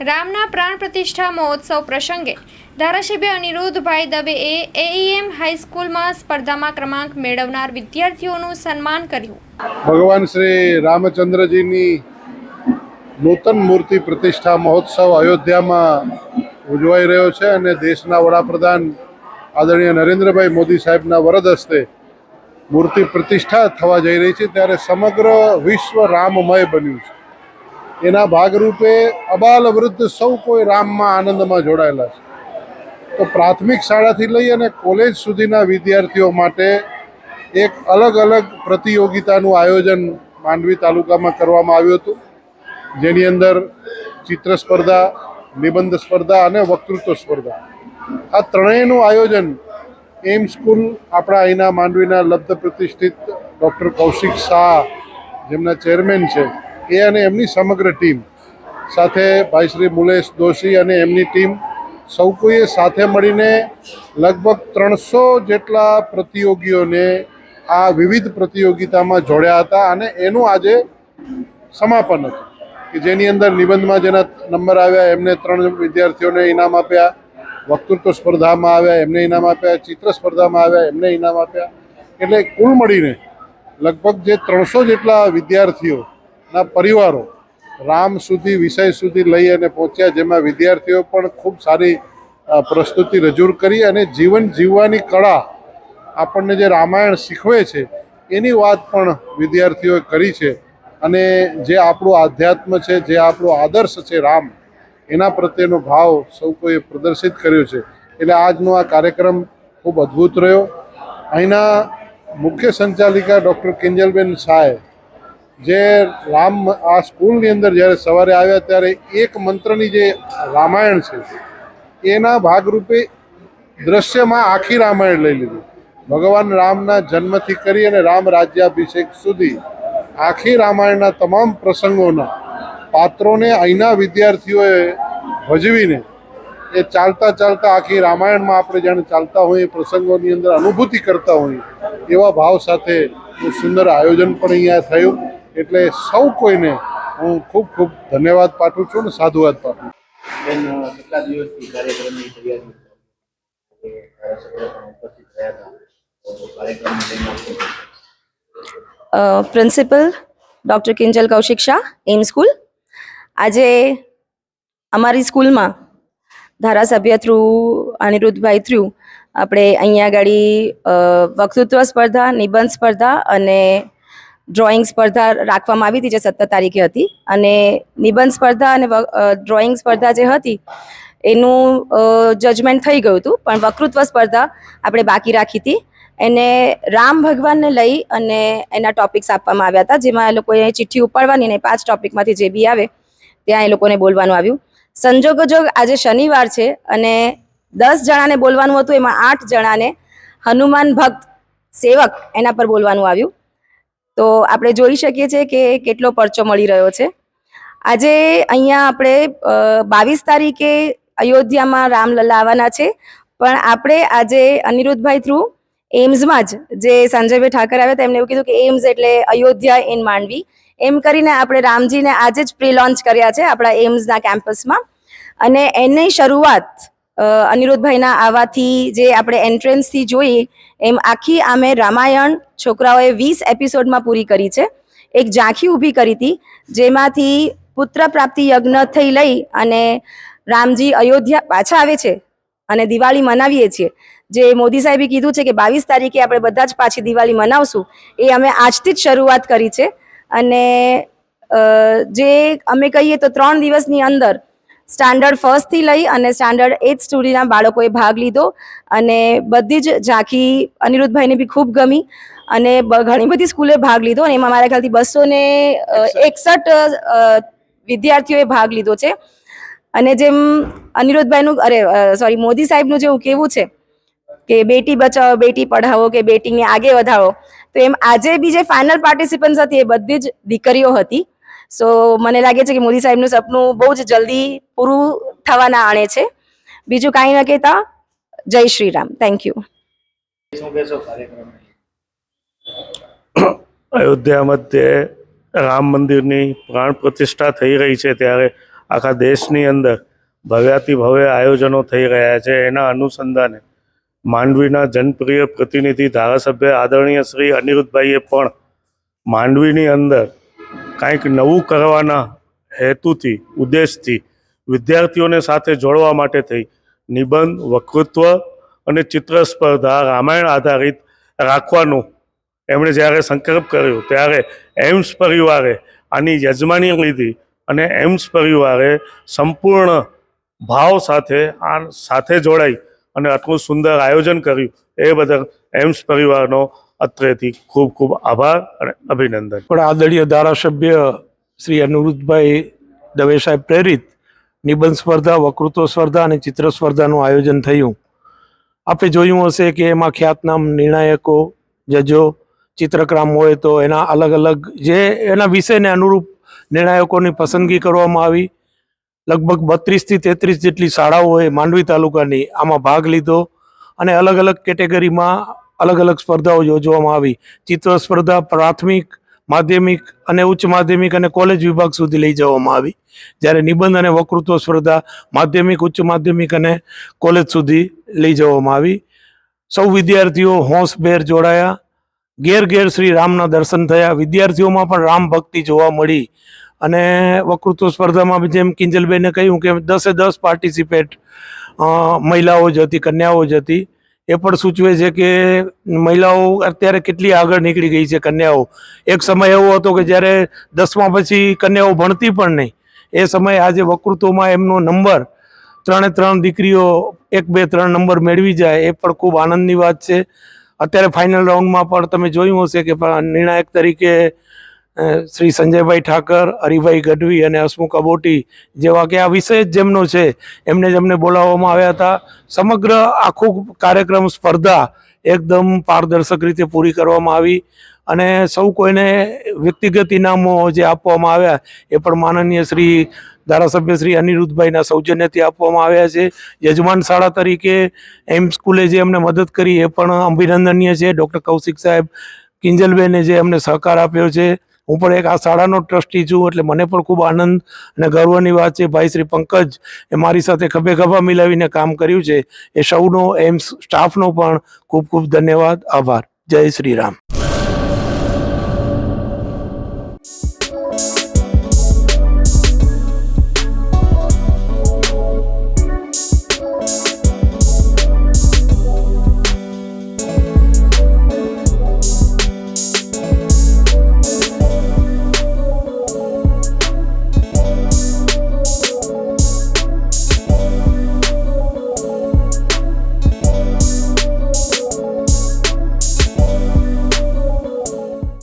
રામના પ્રાણ પ્રતિષ્ઠા મહોત્સવ પ્રસંગે ધારાસભ્ય અનિરુદ્ધભાઈ દવેએ એઈએમ હાઈસ્કૂલમાં સ્પર્ધામાં ક્રમાંક મેળવનાર વિદ્યાર્થીઓનું સન્માન કર્યું. ભગવાન શ્રી રામચંદ્રજીની નૂતન મૂર્તિ પ્રતિષ્ઠા મહોત્સવ અયોધ્યામાં ઉજવાઈ રહ્યો છે અને દેશના વડાપ્રધાન આદરણીય નરેન્દ્રભાઈ મોદી સાહેબના વરદ હસ્તે મૂર્તિ પ્રતિષ્ઠા થવા જઈ રહી છે. ત્યારે સમગ્ર વિશ્વ રામમય બન્યું છે. એના ભાગરૂપે અબાલ વૃદ્ધ સૌ કોઈ રામમાં આનંદમાં જોડાયેલા છે. તો પ્રાથમિક શાળાથી લઈ અને કોલેજ સુધીના વિદ્યાર્થીઓ માટે એક અલગ અલગ પ્રતિયોગિતાનું આયોજન માંડવી તાલુકામાં કરવામાં આવ્યું હતું. જેની અંદર ચિત્ર સ્પર્ધા, નિબંધ સ્પર્ધા અને વક્તૃત્વ સ્પર્ધા. આ ત્રણેયનું આયોજન એમ સ્કૂલ આપણા અહીંના માંડવીના લબ્ધ પ્રતિષ્ઠિત ડૉક્ટર કૌશિક શાહ, જેમના ચેરમેન છે એ અને એમની સમગ્ર ટીમ સાથે ભાઈ શ્રી મુલેશ દોશી અને એમની ટીમ સૌ કોઈએ સાથે મળીને લગભગ ત્રણસો જેટલા પ્રતિયોગીઓને આ વિવિધ પ્રતિયોગિતામાં જોડ્યા હતા અને એનું આજે સમાપન હતું. કે જેની અંદર નિબંધમાં જેના નંબર આવ્યા, એમને ત્રણ વિદ્યાર્થીઓને ઇનામ આપ્યા, વક્તૃત્વ સ્પર્ધામાં આવ્યા, એમને ઇનામ આપ્યા, ચિત્ર સ્પર્ધામાં આવ્યા, એમને ઇનામ આપ્યા. એટલે કુલ મળીને લગભગ જે ત્રણસો જેટલા વિદ્યાર્થીઓના પરિવારો રામ સુધી, વિષય સુધી લઈ અને પહોંચ્યા, જેમાં વિદ્યાર્થીઓ પણ ખૂબ સારી પ્રસ્તુતિ રજૂ કરી અને જીવન જીવવાની કળા આપણને જે રામાયણ શીખવે છે, એની વાત પણ વિદ્યાર્થીઓએ કરી છે. અને જે આપણું આધ્યાત્મ છે, જે આપણો આદર્શ છે રામ, એના પ્રત્યેનો ભાવ સૌ કોઈએ પ્રદર્શિત કર્યો છે. એટલે આજનો આ કાર્યક્રમ ખૂબ અદ્ભુત રહ્યો. અહીંના મુખ્ય સંચાલિકા ડૉક્ટર કિંજલબેન શાહે જે રામ આ સ્કૂલની અંદર જ્યારે સવારે આવ્યા ત્યારે એક મંત્રની જે રામાયણ છે, એના ભાગરૂપે દ્રશ્યમાં આખી રામાયણ લઈ લીધું. ભગવાન રામના જન્મથી કરી અને રામ રાજ્યાભિષેક સુધી આખી રામાયણના તમામ પ્રસંગોના પાત્રોને, અહીંના વિદ્યાર્થીઓએ ભજવીને એ ચાલતા ચાલતા આખી રામાયણમાં આપણે જાણે ચાલતા હોઈએ, પ્રસંગોની અંદર અનુભૂતિ કરતા હોઈએ, એવા ભાવ સાથે સુંદર આયોજન પણ અહીંયા થયું. એટલે સૌ કોઈને હું ખૂબ ખૂબ ધન્યવાદ પાઠવું છું અને સાધુવાદ પાઠવું પ્રિન્સિપલ ડૉક્ટર કિંજલ કૌશિક શાહ એમ સ્કૂલ. આજે અમારી સ્કૂલમાં ધારાસભ્ય થ્રુ અનિરુદ્ધભાઈ થ્રુ આપણે અહીંયા આગળ વક્તૃત્વ સ્પર્ધા નિબંધ સ્પર્ધા અને ડ્રોઈંગ સ્પર્ધા રાખવામાં આવી હતી જે સત્તર તારીખે હતી. અને નિબંધ સ્પર્ધા અને ડ્રોઈંગ સ્પર્ધા જે હતી, એનું જજમેન્ટ થઈ ગયું હતું. પણ વક્તૃત્વ સ્પર્ધા આપણે બાકી રાખી હતી. એને રામ ભગવાનને લઈ અને એના ટોપિક્સ આપવામાં આવ્યા હતા. જેમાં એ લોકોએ ચિઠ્ઠી ઉપાડવાની અને પાંચ ટોપિકમાંથી જે બી આવે, ત્યાં એ લોકોને બોલવાનું આવ્યું. સંજોગોજોગ આજે શનિવાર છે અને દસ જણાને બોલવાનું હતું. એમાં આઠ જણાને હનુમાન ભક્ત સેવક એના પર બોલવાનું આવ્યું. તો આપણે જોઈ શકીએ છીએ કે કેટલો પરચો મળી રહ્યો છે. આજે અહીંયા આપણે બાવીસ તારીખે અયોધ્યામાં રામલલ્લા આવવાના છે. પણ આપણે આજે અનિરુદ્ધભાઈ થ્રુ એમ્સમાં જ જે સંજયભાઈ ઠાકર આવ્યા હતા એવું કીધું કે એમ્સ એટલે અયોધ્યા ઇન માંડવી એમ કરીને આપણે રામજીને આજે જ પ્રી લોન્ચ કર્યા છે આપણા એમ્સના કેમ્પસમાં અને એની શરૂઆત અનિરુદ્ધભાઈના આવવાથી જે આપણે એન્ટ્રન્સથી જોઈ, એમ આખી આમે રામાયણ છોકરાઓએ વીસ એપિસોડમાં પૂરી કરી છે. એક ઝાંખી ઊભી કરી હતી, જેમાંથી પુત્ર પ્રાપ્તિ યજ્ઞ થઈ લઈ અને રામજી અયોધ્યા પાછા આવે છે અને દિવાળી મનાવીએ છીએ. જે મોદી સાહેબે કીધું છે કે બાવીસ તારીખે આપણે બધા જ પાછી દિવાળી મનાવશું, એ અમે આજથી જ શરૂઆત કરી છે. અને જે અમે કહીએ તો ત્રણ દિવસની અંદર સ્ટાન્ડર્ડ ફર્સ્ટથી લઈ અને સ્ટાન્ડર્ડ એથ સુધીના બાળકોએ ભાગ લીધો. અને બધી જ ઝાંખી અનિરુદ્ધભાઈને બી ખૂબ ગમી. અને ઘણી બધી સ્કૂલે ભાગ લીધો અને એમાં મારા ખ્યાલથી બસો ને એકસઠ. વિદ્યાર્થીઓએ ભાગ લીધો છે. અને જેમ અનિરુદ્ધભાઈનું અરે સોરી મોદી સાહેબનું જેવું કેવું છે કે બેટી બચાવો બેટી પઢાવો કે બેટીને આગે વધાવો તો એમ આજે બી જે ફાઇનલ પાર્ટિસિપન્ટ્સ હતી એ બધી જ દીકરીઓ હતી. સો મને લાગે છે કે મોદી સાહેબનું સપનું બહુ જ જલ્દી પૂરું થવાના આણે છે. બીજું કાંઈ ન કહેતા. જય શ્રી રામ. થેન્ક યુ અયોધ્યા મધ્યે રામ મંદિરની પ્રાણ પ્રતિષ્ઠા થઈ રહી છે ત્યારે આખા દેશની અંદર ભવ્યાતિ ભવ્ય આયોજનો થઈ રહ્યા છે. એના અનુસંધાને માંડવીના જનપ્રિય પ્રતિનિધિ ધારાસભ્ય આદરણીય શ્રી અનિરુદ્ધભાઈએ પણ માંડવીની અંદર કાંઈક નવું કરવાના હેતુથી, ઉદ્દેશથી વિદ્યાર્થીઓને સાથે જોડવા માટે થઈ. નિબંધ, વક્તૃત્વ અને ચિત્ર સ્પર્ધા રામાયણ આધારિત રાખવાનું એમણે જ્યારે સંકલ્પ કર્યો, ત્યારે એમ્સ પરિવારે આની યજમાની લીધી અને એમ્સ પરિવારે સંપૂર્ણ ભાવ સાથે આ સાથે જોડાઈ અને આટલું સુંદર આયોજન કર્યું. એ બદલ એમ્સ પરિવારનો અત્રેથી ખૂબ ખૂબ આભાર અને અભિનંદન. પણ આદરણીય ધારાસભ્ય શ્રી અનુરુદ્ધભાઈ દવે સાહેબ પ્રેરિત નિબંધ સ્પર્ધા, વક્તૃત્વ સ્પર્ધા અને ચિત્ર સ્પર્ધાનું આયોજન થયું. આપે જોયું હશે કે એમાં ખ્યાતનામ નિર્ણાયકો, જજો ચિત્રકામ હોય તો એના અલગ અલગ જે એના વિષયને અનુરૂપ નિર્ણાયકોની પસંદગી કરવામાં આવી. લગભગ બત્રીસથી તેત્રીસ જેટલી શાળાઓએ માંડવી તાલુકાની આમાં ભાગ લીધો અને અલગ અલગ કેટેગરીમાં અલગ અલગ સ્પર્ધાઓ યોજવામાં આવી. ચિત્ર સ્પર્ધા પ્રાથમિક, માધ્યમિક અને ઉચ્ચ માધ્યમિક અને કોલેજ વિભાગ સુધી લઈ જવામાં આવી. જ્યારે નિબંધ અને વકૃત્વ સ્પર્ધા માધ્યમિક, ઉચ્ચ માધ્યમિક અને કોલેજ સુધી લઈ જવામાં આવી. સૌ વિદ્યાર્થીઓ હોંશભેર જોડાયા. ઘેર ઘેર શ્રી રામના દર્શન થયા. વિદ્યાર્થીઓમાં પણ રામ ભક્તિ જોવા મળી. અને વકૃત્વ સ્પર્ધામાં જેમ કિંજલબેને કહ્યું કે દસે દસ પાર્ટિસિપેટ મહિલાઓ જ હતી, કન્યાઓ જ હતી. એ પણ સૂચવે છે કે મહિલાઓ અત્યારે કેટલી આગળ નીકળી ગઈ છે કન્યાઓ. એક સમય એવો હતો કે જ્યારે દસમા પછી કન્યાઓ ભણતી પણ નહીં, એ સમયે આજે વકૃત્વમાં એમનો નંબર ત્રણે ત્રણ દીકરીઓ એક બે ત્રણ નંબર મેળવી જાય, એ પણ ખૂબ આનંદની વાત છે. અત્યારે ફાઇનલ રાઉન્ડમાં પણ તમે જોયું હશે કે નિર્ણાયક તરીકે શ્રી સંજયભાઈ ઠાકર, હરિભાઈ ગઢવી અને હસમુખ અબોટી જેવા કે આ વિષય જ જેમનો છે, એમને જ અમને બોલાવવામાં આવ્યા હતા. સમગ્ર આખો કાર્યક્રમ સ્પર્ધા એકદમ પારદર્શક રીતે પૂરી કરવામાં આવી અને સૌ કોઈને વ્યક્તિગત ઇનામો જે આપવામાં આવ્યા એ પણ માનનીય શ્રી ધારાસભ્ય શ્રી અનિરુદ્ધભાઈના સૌજન્યથી આપવામાં આવ્યા છે. યજમાન શાળા તરીકે એમ સ્કૂલે જે અમને મદદ કરી એ પણ અભિનંદનીય છે. ડૉક્ટર કૌશિક સાહેબ કિંજલબેને જે અમને સહકાર આપ્યો છે. હું પણ એક આ શાળાનો ટ્રસ્ટી છું, એટલે મને પણ ખૂબ આનંદ અને ગર્વની વાત છે. ભાઈ શ્રી પંકજ એ મારી સાથે ખભે ખભા મિલાવીને કામ કર્યું છે. એ સૌનો, એમ સ્ટાફનો પણ ખૂબ ખૂબ ધન્યવાદ. આભાર. જય શ્રી રામ.